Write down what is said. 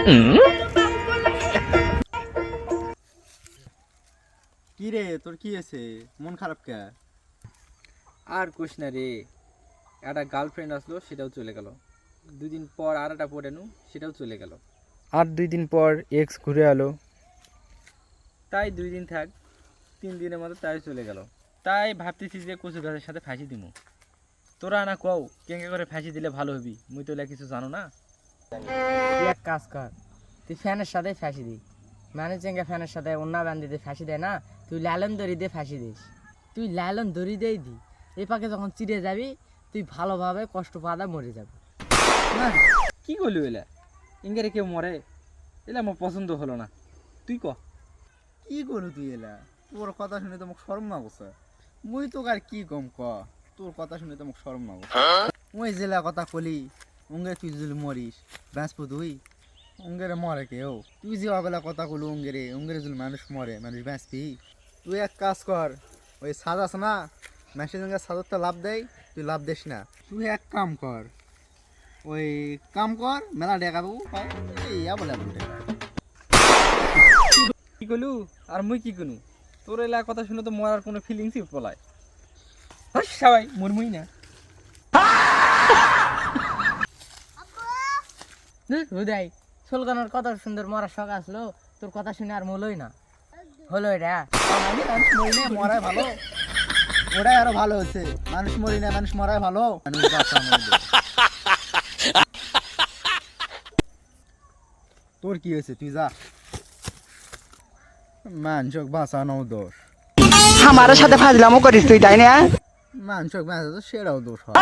কি রে তোর কি আছে মন খারাপ কে? আর কোশ না রে একটা গার্লফ্রেন্ড আসলো সেটাও চলে গেল। দুদিন পর আর একটা পড়ে নু সেটাও চলে গেল। আর দুই দিন পর এক্স ঘুরে এলো। তাই দুই দিন থাক তিন দিনের মতো তাই চলে গেল। তাই ভাবতেছি যে কচু গাছের সাথে ফাঁসি দিব তোরা না কও কেঙ্গে করে ফাঁসি দিলে ভালো হবি। মুই তো কিছু জানো না। এক কাজ কর তুই ফ্যানের সাথে ফাঁসি দি মানে চেঙ্গা ফ্যানের সাথে অন্য বান্ধি দিয়ে ফাঁসি দেয় না তুই লালন দড়ি দিয়ে ফাঁসি দিস। তুই লালন দড়ি দিয়েই দি। পাকে যখন চিড়ে যাবি তুই ভালোভাবে কষ্ট পাদা মরে যাবি। না কি করলি এলা ইঙ্গারে কেউ মরে? এলা আমার পছন্দ হলো না। তুই ক? কি করু তুই এলা? তোর কথা শুনে তো মোক শরম না বসে মুই তোক আর কি কম ক? তোর কথা শুনে তো শরম না বসে মুই জেলা কথা কলি উঙ্গে তুই যদি মরিস বাঁচবো তুই উঙ্গেরে মরে কেউ তুই যে অগলা কথা কলু উঙ্গেরে উঙ্গেরে যদি মানুষ মরে মানুষ বাঁচবি তুই এক কাজ কর ওই সাজ আছে না মেশিন সাজার তো লাভ দেয় তুই লাভ দিস না তুই এক কাম কর ওই কাম কর মেলা ইয়া বলে কি কলু আর মুই কি কনু তোর এলা কথা শুনে তো মরার কোনো ফিলিংসই পলায় সবাই মরমুই না হুদাই সোলকানোর কত সুন্দর মরা শখ আসলো তোর কথা শুনে আর মূলই না। হলো এটা। আমি মরি না মরাই ভালো। ওটাই আরও ভালো হচ্ছে। মানুষ মরি না মানুষ মরাই ভালো। তোর কি হয়েছে? তুই যা। মানুষক বাঁচানো দোষ। আমার সাথে ফাজলামো করিস তুই তাই না? মানুষক বাঁচা তো সেটাও দোষ হয়।